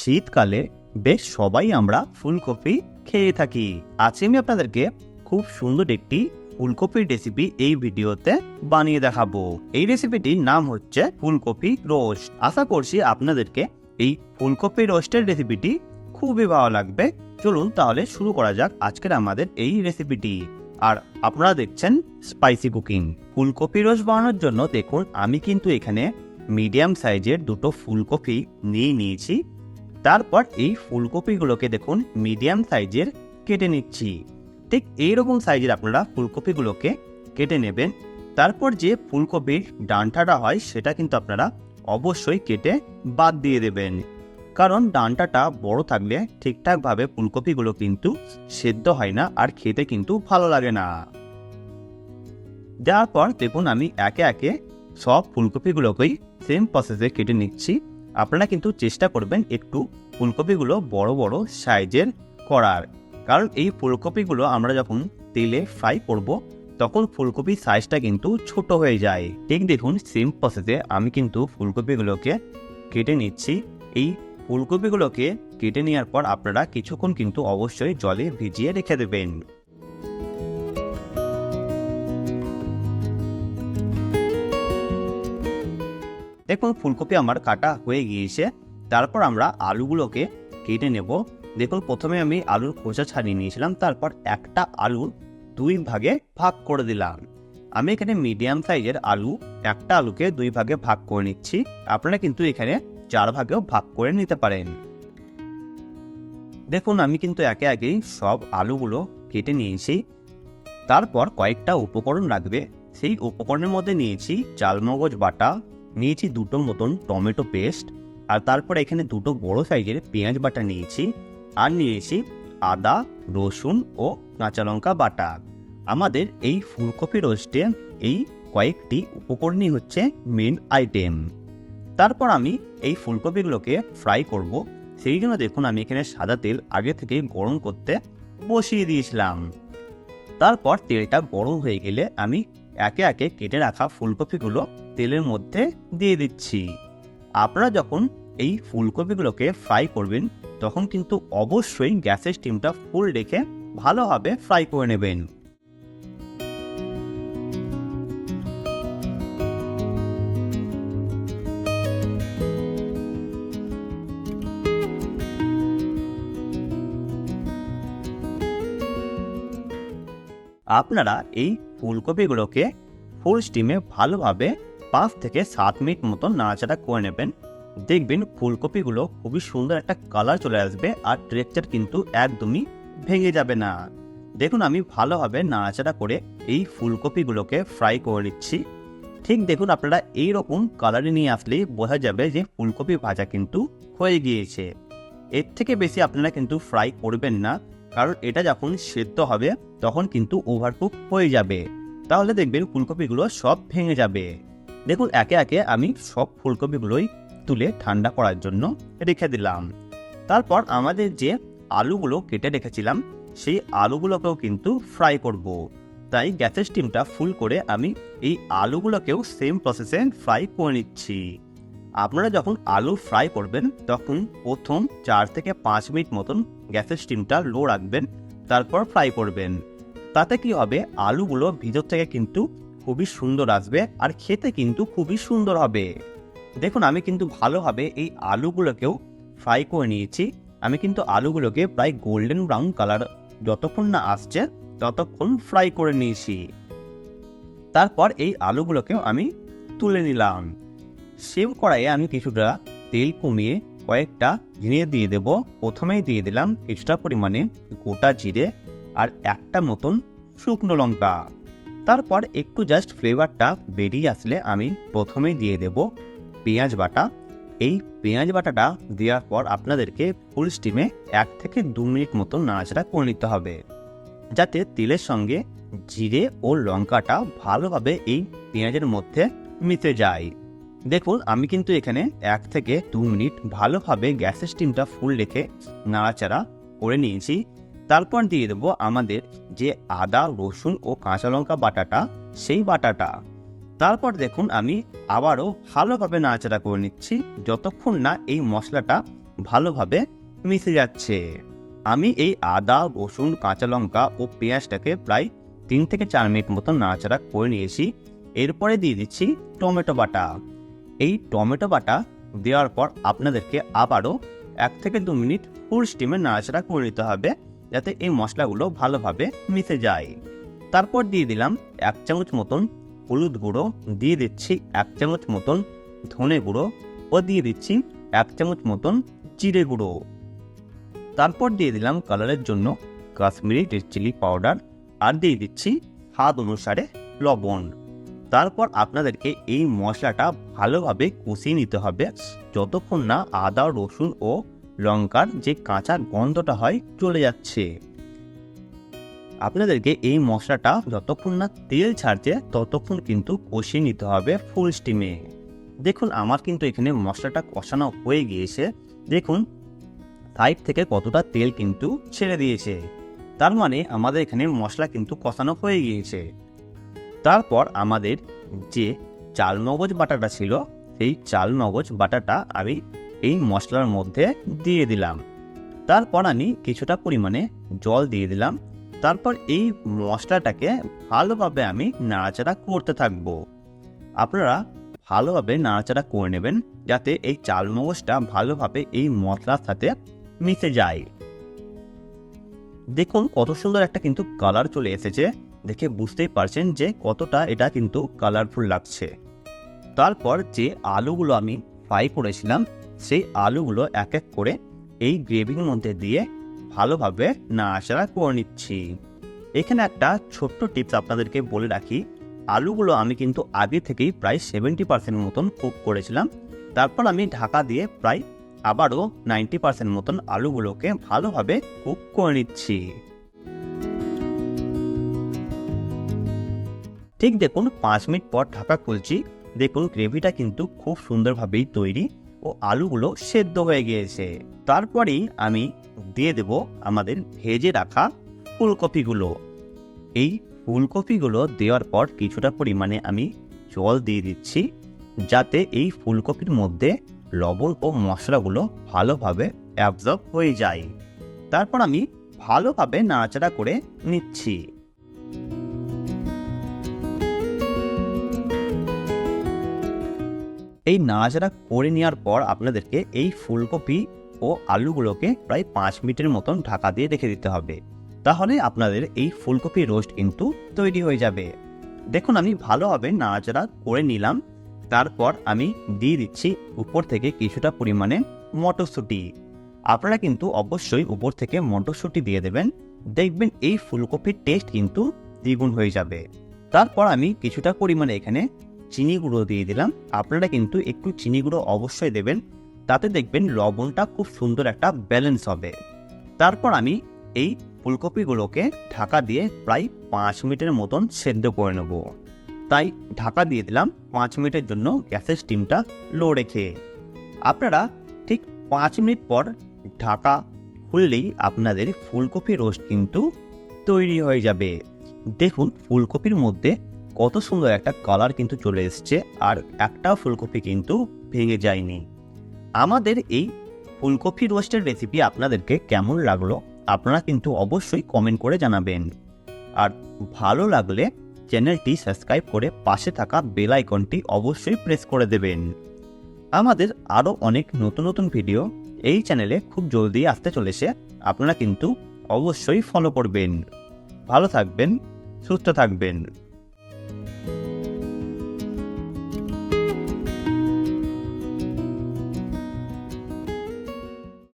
শীতকালে বেশ সবাই আমরা ফুলকপি খেয়ে থাকি। আজকে আমি আপনাদেরকে খুব সুন্দর একটি ফুলকপির রেসিপি এই ভিডিওতে বানিয়ে দেখাবো। এই রেসিপিটির নাম হচ্ছে ফুলকপি রোস্ট আশা করছি আপনাদেরকে এই ফুলকপি রোস্টের রেসিপিটি খুবই ভালো লাগবে। চলুন তাহলে শুরু করা যাক আজকের আমাদের এই রেসিপিটি আর আপনারা দেখছেন স্পাইসি কুকিং ফুলকপি রোস্ট বানানোর জন্য দেখুন, আমি কিন্তু এখানে মিডিয়াম সাইজের দুটো ফুলকপি নিয়ে নিয়েছি। তারপর এই ফুলকপিগুলোকে দেখুন মিডিয়াম সাইজের কেটে নিচ্ছি। ঠিক এইরকম সাইজের আপনারা ফুলকপিগুলোকে কেটে নেবেন। তারপর যে ফুলকপির ডান্টাটা হয়, সেটা কিন্তু আপনারা অবশ্যই কেটে বাদ দিয়ে দেবেন। কারণ ডান্টাটা বড় থাকলে ঠিকঠাকভাবে ফুলকপিগুলো কিন্তু সেদ্ধ হয় না আর খেতে কিন্তু ভালো লাগে না। দেওয়ার পর দেখুন আমি একে একে সব ফুলকপিগুলোকেই সেম প্রসেসে কেটে নিচ্ছি। আপনারা কিন্তু চেষ্টা করবেন একটু ফুলকপিগুলো বড় বড় সাইজের করার। কারণ এই ফুলকপিগুলো আমরা যখন তেলে ফ্রাই করব, তখন ফুলকপির সাইজটা কিন্তু ছোট হয়ে যায়। ঠিক দেখুন সেম প্রসেসে আমি কিন্তু ফুলকপিগুলোকে কেটে নিচ্ছি। এই ফুলকপিগুলোকে কেটে নেওয়ার পর আপনারা কিছুক্ষণ কিন্তু অবশ্যই জলে ভিজিয়ে রেখে দেবেন। দেখুন, ফুলকপি আমার কাটা হয়ে গিয়েছে। তারপর আমরা আলুগুলোকে কেটে নেব। দেখুন, প্রথমে আমি আলুর খোসা ছাড়িয়ে নিয়েছিলাম, তারপর একটা আলু দুই ভাগে ভাগ করে দিলাম। আমি এখানে মিডিয়াম সাইজের আলু, একটা আলুকে দুই ভাগে ভাগ করে নিচ্ছি। আপনারা কিন্তু এখানে চার ভাগেও ভাগ করে নিতে পারেন। দেখুন, আমি কিন্তু একে একেই সব আলুগুলো কেটে নিয়েছি। তারপর কয়েকটা উপকরণ লাগবে। সেই উপকরণের মধ্যে নিয়েছি চালমগজ বাটা নিয়েছি দুটো মতন টমেটো পেস্ট, আর তারপর এখানে দুটো বড় সাইজের পেঁয়াজ বাটা নিয়েছি, আর নিয়েছি আদা, রসুন ও কাঁচা লঙ্কা বাটা। আমাদের এই ফুলকপি রোস্টে এই কয়েকটি উপকরণই হচ্ছে মেন আইটেম তারপর আমি এই ফুলকপিগুলোকে ফ্রাই করব। সেই জন্য দেখুন আমি এখানে সাদা তেল আগে থেকে গরম করতে বসিয়ে দিয়েছিলাম। তারপর তেলটা গরম হয়ে গেলে আমি একে একে কেটে রাখা ফুলকপিগুলো তেলের মধ্যে দিয়ে দিচ্ছি। আপনারা যখন এই ফুলকপিগুলোকে ফ্রাই করবেন, তখন কিন্তু অবশ্যই গ্যাসের স্টিমটা ফুল রেখে ভালোভাবে ফ্রাই করে নেবেন। আপনারা এই ফুলকপিগুলোকে ফুল স্টিমে ভালোভাবে পাঁচ থেকে সাত মিনিট মতো নাড়াচাড়া করে নেবেন। দেখবেন ফুলকপিগুলো খুবই সুন্দর একটা কালার চলে আসবে আর টেক্সচার কিন্তু একদমই ভেঙে যাবে না। দেখুন আমি ভালোভাবে নাড়াচাড়া করে এই ফুলকপিগুলোকে ফ্রাই করে নিচ্ছি। ঠিক দেখুন আপনারা এই রকম কালারে নিয়ে আসলেই বোঝা যাবে যে ফুলকপি ভাজা কিন্তু হয়ে গিয়েছে। এর থেকে বেশি আপনারা কিন্তু ফ্রাই করবেন না, কারণ এটা যখন সেদ্ধ হবে তখন কিন্তু ওভারকুক হয়ে যাবে। তাহলে দেখবেন ফুলকপিগুলো সব ভেঙে যাবে। দেখুন, একে একে আমি সব ফুলকপিগুলোই তুলে ঠান্ডা করার জন্য রেখে দিলাম। তারপর আমাদের যে আলুগুলো কেটে রেখেছিলাম, সেই আলুগুলোকেও কিন্তু ফ্রাই করব। তাই গ্যাসের স্টিমটা ফুল করে আমি এই আলুগুলোকেও সেম প্রসেসে ফ্রাই করে নিচ্ছি। আপনারা যখন আলু ফ্রাই করবেন, তখন প্রথম চার থেকে পাঁচ মিনিট মতন গ্যাসের স্টিমটা লো রাখবেন, তারপর ফ্রাই করবেন। তাতে কি হবে? আলুগুলো ভিতর থেকে কিন্তু খুবই সুন্দর আসবে আর খেতে কিন্তু খুবই সুন্দর হবে। দেখুন, আমি কিন্তু ভালোভাবে এই আলুগুলোকেও ফ্রাই করে নিয়েছি। আমি কিন্তু আলুগুলোকে প্রায় গোল্ডেন ব্রাউন কালার যতক্ষণ না আসছে, ততক্ষণ ফ্রাই করে নিয়েছি। তারপর এই আলুগুলোকেও আমি তুলে নিলাম। সেম কড়াইয়ে আমি কিছুটা তেল কমিয়ে কয়েকটা জিরে দিয়ে দেব। প্রথমেই দিয়ে দিলাম কিছুটা পরিমাণে গোটা জিরে আর একটা মতন শুকনো লঙ্কা। তারপর একটু জাস্ট ফ্লেভারটা বেরিয়ে আসলে আমি প্রথমেই দিয়ে দেব পেঁয়াজ বাটা। এই পেঁয়াজ বাটাটা দেওয়ার পর আপনাদেরকে ফুল স্টিমে এক থেকে দু মিনিট মতো নাড়াচাড়া করে নিতে হবে। যাতে তেলের সঙ্গে জিরে ও লঙ্কাটা ভালোভাবে এই পেঁয়াজের মধ্যে মিশে যায়। দেখুন, আমি কিন্তু এখানে এক থেকে দু মিনিট ভালোভাবে গ্যাসের স্টিমটা ফুল রেখে নাড়াচাড়া করে নিয়েছি। তারপর দিয়ে দেবো আমাদের যে আদা, রসুন ও কাঁচা লঙ্কা বাটাটা, সেই বাটাটা। তারপর দেখুন আমি আবারও ভালোভাবে নাড়াচাড়া করে নিচ্ছি, যতক্ষণ না এই মশলাটা ভালোভাবে মিশে যাচ্ছে। আমি এই আদা, রসুন, কাঁচা লঙ্কা ও পেঁয়াজটাকে প্রায় তিন থেকে চার মিনিট মতন নাড়াচাড়া করে নিয়েছি। এরপরে দিয়ে দিচ্ছি টমেটো বাটা। এই টমেটো বাটা দেওয়ার পর আপনাদেরকে আবারও এক থেকে দু মিনিট ফুল স্টিমে নাড়াচাড়া করে নিতে হবে। যাতে এই মশলাগুলো ভালোভাবে মিশে যায়। তারপর দিয়ে দিলাম এক চামচ মতন হলুদ গুঁড়ো, দিয়ে দিচ্ছি এক চামচ মতন ধনে গুঁড়ো ও দিয়ে দিচ্ছি এক চামচ মতন জিরে গুঁড়ো। তারপর দিয়ে দিলাম কালারের জন্য কাশ্মীরি রেড চিলি পাউডার আর দিয়ে দিচ্ছি স্বাদ অনুসারে লবণ। তারপর আপনাদেরকে এই মশলাটা ভালোভাবে কষিয়ে নিতে হবে, যতক্ষণ না আদা, রসুন ও লঙ্কার যে কাঁচা গন্ধটা হয় চলে যাচ্ছে। আপনাদেরকে এই মশলাটা যতক্ষণ না তেল ছাড়ছে, ততক্ষণ কিন্তু কষিয়ে নিতে হবে ফুল স্টিমে দেখুন, আমার কিন্তু এখানে মশলাটা কষানো হয়ে গিয়েছে। দেখুন সাইড থেকে কতটা তেল কিন্তু ছেড়ে দিয়েছে। তার মানে আমাদের এখানে মশলা কিন্তু কষানো হয়ে গিয়েছে। তারপর আমাদের যে চাল মগজ বাটাটা ছিল, সেই চাল মগজ বাটাটা আমি এই মশলার মধ্যে দিয়ে দিলাম। তারপর আমি কিছুটা পরিমাণে জল দিয়ে দিলাম। তারপর এই মশলাটাকে ভালোভাবে আমি নাড়াচাড়া করতে থাকব। আপনারা ভালোভাবে নাড়াচাড়া করে নেবেন যাতে এই চাল মগজটা ভালোভাবে এই মশলার সাথে মিশে যায়। দেখুন কত সুন্দর একটা কিন্তু কালার চলে এসেছে। দেখে বুঝতেই পারছেন যে কতটা এটা কিন্তু কালারফুল লাগছে। তারপর যে আলুগুলো আমি ফ্রাই করেছিলাম সেই আলুগুলো এক এক করে এই গ্রেভির মধ্যে দিয়ে ভালোভাবে নাড়াচাড়া করে নিচ্ছি। এখানে একটা ছোট্ট টিপস আপনাদেরকে বলে রাখি। আলুগুলো আমি কিন্তু আগে থেকেই প্রায় সেভেন্টি পার্সেন্ট মতন কুক করেছিলাম। তারপর আমি ঢাকা দিয়ে প্রায় আবারও নাইনটি পার্সেন্ট মতন আলুগুলোকে ভালোভাবে কুক করে নিচ্ছি। ঠিক দেখুন, পাঁচ মিনিট পর ঢাকা খুলছি। দেখুন, গ্রেভিটা কিন্তু খুব সুন্দরভাবেই তৈরি। ও আলুগুলো সেদ্ধ হয়ে গিয়েছে। তারপরেই আমি দিয়ে দেব আমাদের ভেজে রাখা ফুলকপিগুলো। এই ফুলকপিগুলো দেওয়ার পর কিছুটা পরিমাণে আমি জল দিয়ে দিচ্ছি, যাতে এই ফুলকপির মধ্যে লবণ ও মশলাগুলো ভালোভাবে অ্যাবজর্ব হয়ে যায়। তারপর আমি ভালোভাবে নাড়াচাড়া করে নিচ্ছি। এই নাড়াচাড়া করে নেওয়ার পর আপনাদেরকে এই ফুলকপি ও আলুগুলোকে প্রায় পাঁচ মিনিটের মতন ঢাকা দিয়ে রেখে দিতে হবে। তাহলে আপনাদের এই ফুলকপি রোস্ট কিন্তু তৈরি হয়ে যাবে। দেখুন, আমি ভালোভাবে নাড়াচাড়া করে নিলাম। তারপর আমি দিয়ে দিচ্ছি উপর থেকে কিছুটা পরিমাণে মটরশুঁটি। আপনারা কিন্তু অবশ্যই উপর থেকে মটরশুঁটি দিয়ে দেবেন। দেখবেন এই ফুলকপির টেস্ট কিন্তু দ্বিগুণ হয়ে যাবে। তারপর আমি কিছুটা পরিমাণে এখানে চিনি গুঁড়ো দিয়ে দিলাম। আপনারা কিন্তু একটু চিনি গুঁড়ো অবশ্যই দেবেন। তাতে দেখবেন লবণটা খুব সুন্দর একটা ব্যালেন্স হবে। তারপর আমি এই ফুলকপিগুলোকে ঢাকা দিয়ে প্রায় পাঁচ মিনিটের মতন সেদ্ধ করে নেব। তাই ঢাকা দিয়ে দিলাম পাঁচ মিনিটের জন্য গ্যাসের স্টিমটা লো রেখে। আপনারা ঠিক পাঁচ মিনিট পর ঢাকা খুললেই আপনাদের ফুলকপি রোস্ট কিন্তু তৈরি হয়ে যাবে। দেখুন, ফুলকপির মধ্যে কত সুন্দর একটা কালার কিন্তু চলে এসছে আর একটাও ফুলকপি কিন্তু ভেঙে যায়নি। আমাদের এই ফুলকপি রোস্টের রেসিপি আপনাদেরকে কেমন লাগল আপনারা কিন্তু অবশ্যই কমেন্ট করে জানাবেন। আর ভালো লাগলে চ্যানেলটি সাবস্ক্রাইব করে পাশে থাকা বেল আইকনটি অবশ্যই প্রেস করে দেবেন। আমাদের আরও অনেক নতুন নতুন ভিডিও এই চ্যানেলে খুব জলদি আসতে চলেছে, আপনারা কিন্তু অবশ্যই ফলো করবেন। ভালো থাকবেন, সুস্থ থাকবেন।